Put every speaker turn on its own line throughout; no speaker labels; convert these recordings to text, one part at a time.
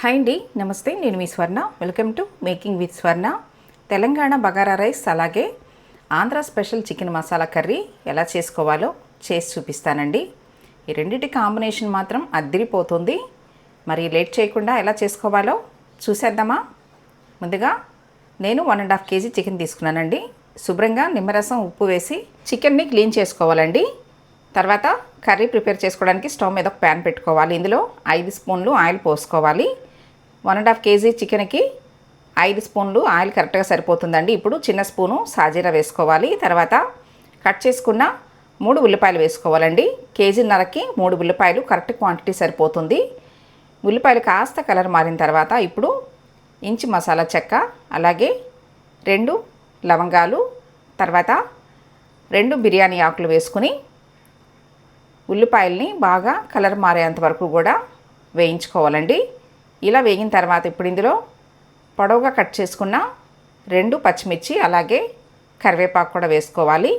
Hi అండి నమస్తే నేను మీ Swarna. Welcome to making with Swarna Telangana bagara rice అలాగే Andhra special chicken masala curry ఎలా చేసుకోవాలో చేసి చూపిస్తానండి. ఈ రెండింటి కాంబినేషన్ మాత్రం అద్దిరిపోతుంది. మరి లేట్ చేయకుండా ఎలా చేసుకోవాలో చూసేద్దామా? ముందుగా నేను one and half kg chicken తీసుకున్నానండి. శుభ్రంగా నిమ్మరసం ఉప్పు వేసి చికెన్ని క్లీన్ చేసుకోవాలండి. తర్వాత కర్రీ ప్రిపేర్ చేసుకోవడానికి స్టవ్ మీద ఒక ప్యాన్ పెట్టుకోవాలి. ఇందులో ఐదు స్పూన్లు ఆయిల్ పోసుకోవాలి. వన్ అండ్ హాఫ్ కేజీ చికెన్కి ఐదు స్పూన్లు ఆయిల్ కరెక్ట్గా సరిపోతుందండి. ఇప్పుడు చిన్న స్పూను సాజీరా వేసుకోవాలి. తర్వాత కట్ చేసుకున్న మూడు ఉల్లిపాయలు వేసుకోవాలండి. కేజీన్నరకి మూడు ఉల్లిపాయలు కరెక్ట్ క్వాంటిటీ సరిపోతుంది. ఉల్లిపాయలు కాస్త కలర్ మారిన తర్వాత ఇప్పుడు ఇంచు మసాలా చెక్క అలాగే రెండు లవంగాలు తర్వాత రెండు బిర్యానీ ఆకులు వేసుకుని ఉల్లిపాయల్ని బాగా కలర్ మారేంత వరకు కూడా వేయించుకోవాలండి. ఇలా వేగిన తర్వాత ఇప్పుడు ఇందులో పొడవుగా కట్ చేసుకున్న రెండు పచ్చిమిర్చి అలాగే కరివేపాకు కూడా వేసుకోవాలి.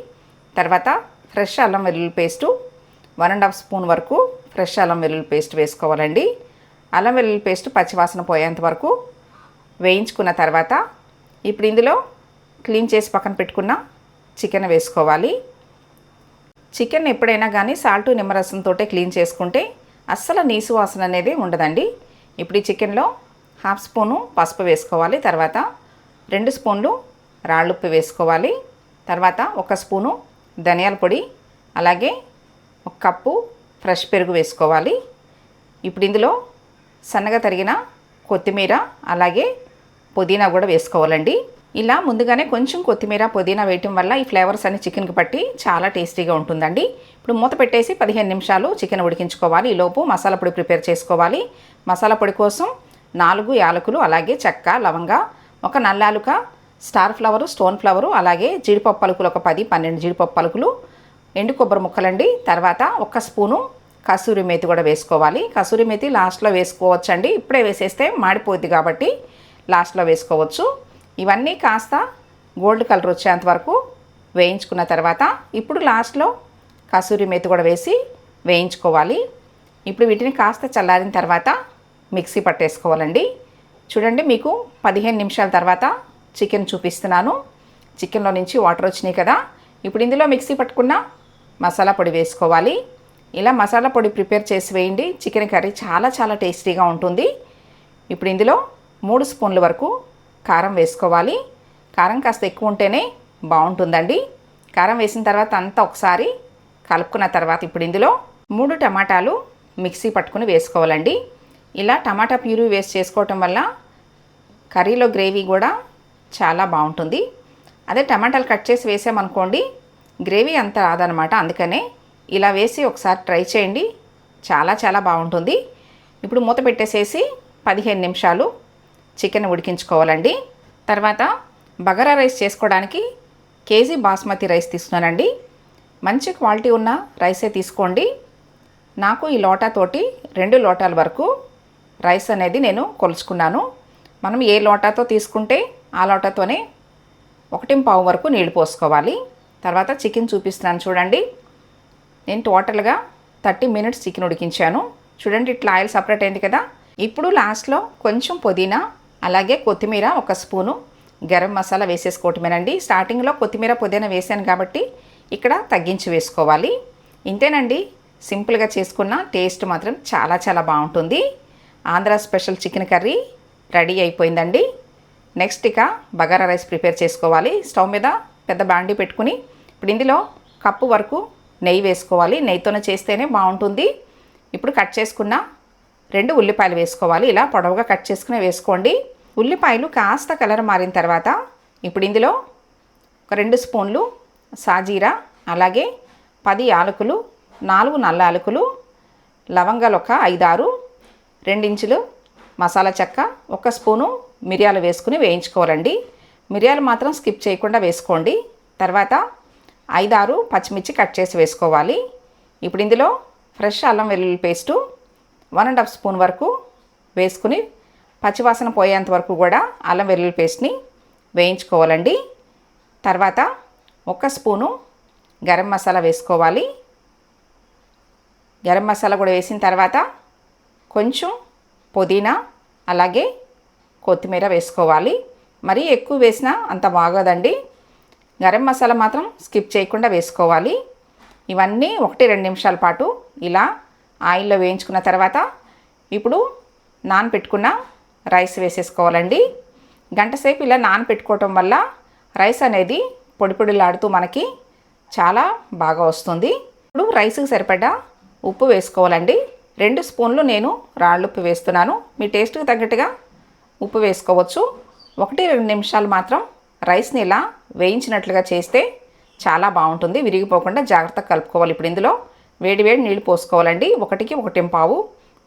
తర్వాత ఫ్రెష్ అల్లం వెల్లుల్లి paste one and half spoon వరకు ఫ్రెష్ అల్లం వెల్లుల్లి పేస్ట్ వేసుకోవాలండి. అల్లం వెల్లుల్లి పేస్ట్ పచ్చివాసన పోయేంత వరకు వేయించుకున్న తర్వాత ఇప్పుడు ఇందులో క్లీన్ చేసి పక్కన పెట్టుకున్న చికెన్ వేసుకోవాలి. చికెన్ ఎప్పుడైనా కానీ సాల్ట్ నిమ్మరసంతో క్లీన్ చేసుకుంటే అస్సలు నీసు వాసన అనేది ఉండదండి. ఇప్పుడు ఈ చికెన్లో హాఫ్ స్పూను పసుపు వేసుకోవాలి తర్వాత రెండు స్పూన్లు రాళ్ళుప్పు వేసుకోవాలి తర్వాత ఒక స్పూను ధనియాల పొడి అలాగే ఒక కప్పు ఫ్రెష్ పెరుగు వేసుకోవాలి. ఇప్పుడు ఇందులో సన్నగా తరిగిన కొత్తిమీర అలాగే పుదీనా కూడా వేసుకోవాలండి. ఇలా ముందుగానే కొంచెం కొత్తిమీర పుదీనా వేయటం వల్ల ఈ ఫ్లేవర్స్ అన్ని చికెన్కి పట్టి చాలా టేస్టీగా ఉంటుందండి. ఇప్పుడు మూత పెట్టేసి పదిహేను నిమిషాలు చికెన్ ఉడికించుకోవాలి. ఈలోపు మసాలా పొడి ప్రిపేర్ చేసుకోవాలి. మసాలా పొడి కోసం నాలుగు యాలకులు అలాగే చెక్క లవంగ ఒక నల్లాలుక స్టార్ ఫ్లవరు స్టోన్ ఫ్లవరు అలాగే జీడిపప్పు పలుకులు ఒక పది పన్నెండు జీడిపప్పు పలుకులు ఎండు కొబ్బరి ముక్కలండి. తర్వాత ఒక స్పూను కసూరి మేతి కూడా వేసుకోవాలి. కసూరి మేతి లాస్ట్లో వేసుకోవచ్చండి. ఇప్పుడే వేసేస్తే మాడిపోద్ది కాబట్టి లాస్ట్లో వేసుకోవచ్చు. ఇవన్నీ కాస్త గోల్డ్ కలర్ వచ్చేంత వరకు వేయించుకున్న తర్వాత ఇప్పుడు లాస్ట్లో కసూరి మేతి కూడా వేసి వేయించుకోవాలి. ఇప్పుడు వీటిని కాస్త చల్లారిన తర్వాత మిక్సీ పట్టేసుకోవాలండి. చూడండి మీకు పదిహేను నిమిషాల తర్వాత చికెన్ చూపిస్తున్నాను. చికెన్లో నుంచి వాటర్ వచ్చినాయి కదా. ఇప్పుడు ఇందులో మిక్సీ పట్టుకున్న మసాలా పొడి వేసుకోవాలి. ఇలా మసాలా పొడి ప్రిపేర్ చేసి వేయండి. చికెన్ కర్రీ చాలా చాలా టేస్టీగా ఉంటుంది. ఇప్పుడు ఇందులో మూడు స్పూన్ల వరకు కారం వేసుకోవాలి. కారం కాస్త ఎక్కువ ఉంటేనే బాగుంటుందండి. కారం వేసిన తర్వాత అంతా ఒకసారి కలుపుకున్న తర్వాత ఇప్పుడు ఇందులో మూడు టమాటాలు మిక్సీ పట్టుకుని వేసుకోవాలండి. ఇలా టమాటా ప్యూరీ వేస్ట్ చేసుకోవటం వల్ల కర్రీలో గ్రేవీ కూడా చాలా బాగుంటుంది. అదే టమాటాలు కట్ చేసి వేసామనుకోండి గ్రేవీ అంత రాదనమాట అందుకనే ఇలా వేసి ఒకసారి ట్రై చేయండి. చాలా చాలా బాగుంటుంది. ఇప్పుడు మూత పెట్టేసేసి పదిహేను నిమిషాలు చికెన్ ఉడికించుకోవాలండి. తర్వాత బగారా రైస్ చేసుకోవడానికి కేజీ బాస్మతి రైస్ తీసుకున్నానండి. మంచి క్వాలిటీ ఉన్న రైసే తీసుకోండి. నాకు ఈ లోటాతోటి రెండు లోటాల వరకు రైస్ అనేది నేను కొలుచుకున్నాను. మనం ఏ లోటాతో తీసుకుంటే ఆ లోటాతోనే ఒకటి పావు వరకు నీళ్ళు పోసుకోవాలి. తర్వాత చికెన్ చూపిస్తున్నాను చూడండి. నేను టోటల్గా థర్టీ మినిట్స్ చికెన్ ఉడికించాను. చూడండి ఇట్లా ఆయిల్ సపరేట్ అయింది కదా. ఇప్పుడు లాస్ట్లో కొంచెం పుదీనా అలాగే కొత్తిమీర ఒక స్పూను గరం మసాలా వేసేసుకోవటమేనండి. స్టార్టింగ్లో కొత్తిమీర పుదీనా వేసాను కాబట్టి ఇక్కడ తగ్గించి వేసుకోవాలి. ఇంతేనండి. సింపుల్గా చేసుకున్న టేస్ట్ మాత్రం చాలా చాలా బాగుంటుంది. Andhra special chicken curry ready అయిపోయిందండి. నెక్స్ట్ ఇక బగారా రైస్ ప్రిపేర్ చేసుకోవాలి. స్టవ్ మీద పెద్ద బాండి పెట్టుకుని ఇప్పుడు ఇందులో కప్పు వరకు నెయ్యి వేసుకోవాలి. నెయ్యితోనే చేస్తేనే బాగుంటుంది. ఇప్పుడు కట్ చేసుకున్న రెండు ఉల్లిపాయలు వేసుకోవాలి. ఇలా పొడవుగా కట్ చేసుకుని వేసుకోండి. ఉల్లిపాయలు కాస్త కలర్ మారిన తర్వాత ఇప్పుడు ఇందులో ఒక రెండు స్పూన్లు సాజీరా అలాగే పది యాలకులు నాలుగు నల్ల యాలకులు లవంగాలు ఒక ఐదారు రెండించులు మసాలా చెక్క ఒక స్పూను మిరియాలు వేసుకుని వేయించుకోవాలండి. మిరియాలు మాత్రం స్కిప్ చేయకుండా వేసుకోండి. తర్వాత ఐదారు పచ్చిమిర్చి కట్ చేసి వేసుకోవాలి. ఇప్పుడు ఇందులో ఫ్రెష్ అల్లం వెల్లుల్లి paste one and half spoon వరకు వేసుకుని పచ్చివాసన పోయేంత వరకు కూడా అల్లం వెల్లుల్లి పేస్ట్ని వేయించుకోవాలండి. తర్వాత ఒక స్పూను గరం మసాలా వేసుకోవాలి. గరం మసాలా కూడా వేసిన తర్వాత కొంచెం పుదీనా అలాగే కొత్తిమీర వేసుకోవాలి. మరీ ఎక్కువ వేసినా అంత బాగోదండి. గరం మసాలా మాత్రం స్కిప్ చేయకుండా వేసుకోవాలి. ఇవన్నీ ఒకటి రెండు నిమిషాల పాటు ఇలా ఆయిల్లో వేయించుకున్న తర్వాత ఇప్పుడు నానపెట్టుకున్న రైస్ వేసేసుకోవాలండి. గంటసేపు ఇలా నానపెట్టుకోవటం వల్ల రైస్ అనేది పొడి పొడిలాడుతూ మనకి చాలా బాగా వస్తుంది. ఇప్పుడు రైస్కి సరిపడా ఉప్పు వేసుకోవాలండి. రెండు స్పూన్లు నేను రాళ్ళు ఉప్పు వేస్తున్నాను. మీ టేస్ట్కి తగ్గట్టుగా ఉప్పు వేసుకోవచ్చు. ఒకటి రెండు నిమిషాలు మాత్రం రైస్ని ఇలా వేయించినట్లుగా చేస్తే చాలా బాగుంటుంది. విరిగిపోకుండా జాగ్రత్తగా కలుపుకోవాలి ఇప్పుడు ఇందులో. వేడి వేడి నీళ్ళు పోసుకోవాలండి. ఒకటికి ఒకటి పావు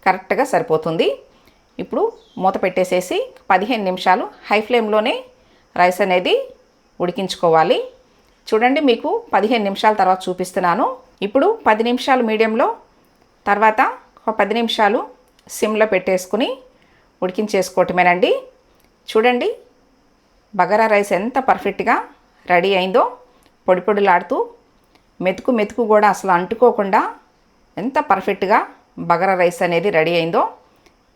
కరెక్ట్గా సరిపోతుంది. ఇప్పుడు మూత పెట్టేసేసి పదిహేను నిమిషాలు హై ఫ్లేమ్లోనే రైస్ అనేది ఉడికించుకోవాలి. చూడండి మీకు పదిహేను నిమిషాల తర్వాత చూపిస్తున్నాను. ఇప్పుడు పది నిమిషాలు మీడియంలో తర్వాత ఒక పది నిమిషాలు సిమ్లో పెట్టేసుకుని ఉడికించేసుకోవటమేనండి. చూడండి బగారా రైస్ ఎంత పర్ఫెక్ట్గా రెడీ అయిందో పొడి పొడిలాడుతూ మెతుకు మెతుకు కూడా అసలు అంటుకోకుండా ఎంత పర్ఫెక్ట్గా బగారా రైస్ అనేది రెడీ అయిందో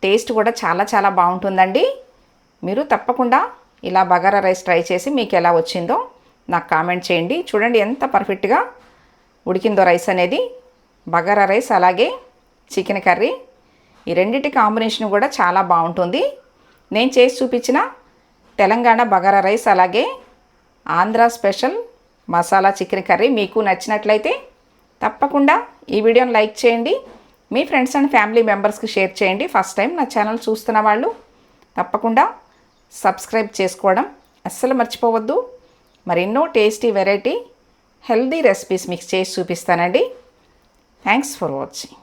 టేస్ట్ కూడా చాలా చాలా బాగుంటుందండి. మీరు తప్పకుండా ఇలా బగారా రైస్ ట్రై చేసి మీకు ఎలా వచ్చిందో నాకు కామెంట్ చేయండి. చూడండి ఎంత పర్ఫెక్ట్గా ఉడికిందో రైస్ అనేది. బగారా రైస్ అలాగే చికెన్ కర్రీ. ఈ రెండింటి కాంబినేషన్ కూడా చాలా బాగుంటుంది. నేను చేసి చూపించిన తెలంగాణ బగారా రైస్ అలాగే Andhra special masala chicken curry మీకు నచ్చినట్లయితే తప్పకుండా ఈ వీడియోని లైక్ చేయండి. మీ ఫ్రెండ్స్ అండ్ ఫ్యామిలీ మెంబర్స్కి షేర్ చేయండి. ఫస్ట్ టైం నా ఛానల్ చూస్తున్న వాళ్ళు తప్పకుండా సబ్స్క్రైబ్ చేసుకోవడం అస్సలు మర్చిపోవద్దు. మరెన్నో టేస్టీ వెరైటీ హెల్దీ రెసిపీస్ మీకు చేసి చూపిస్తానండి. Thanks for watching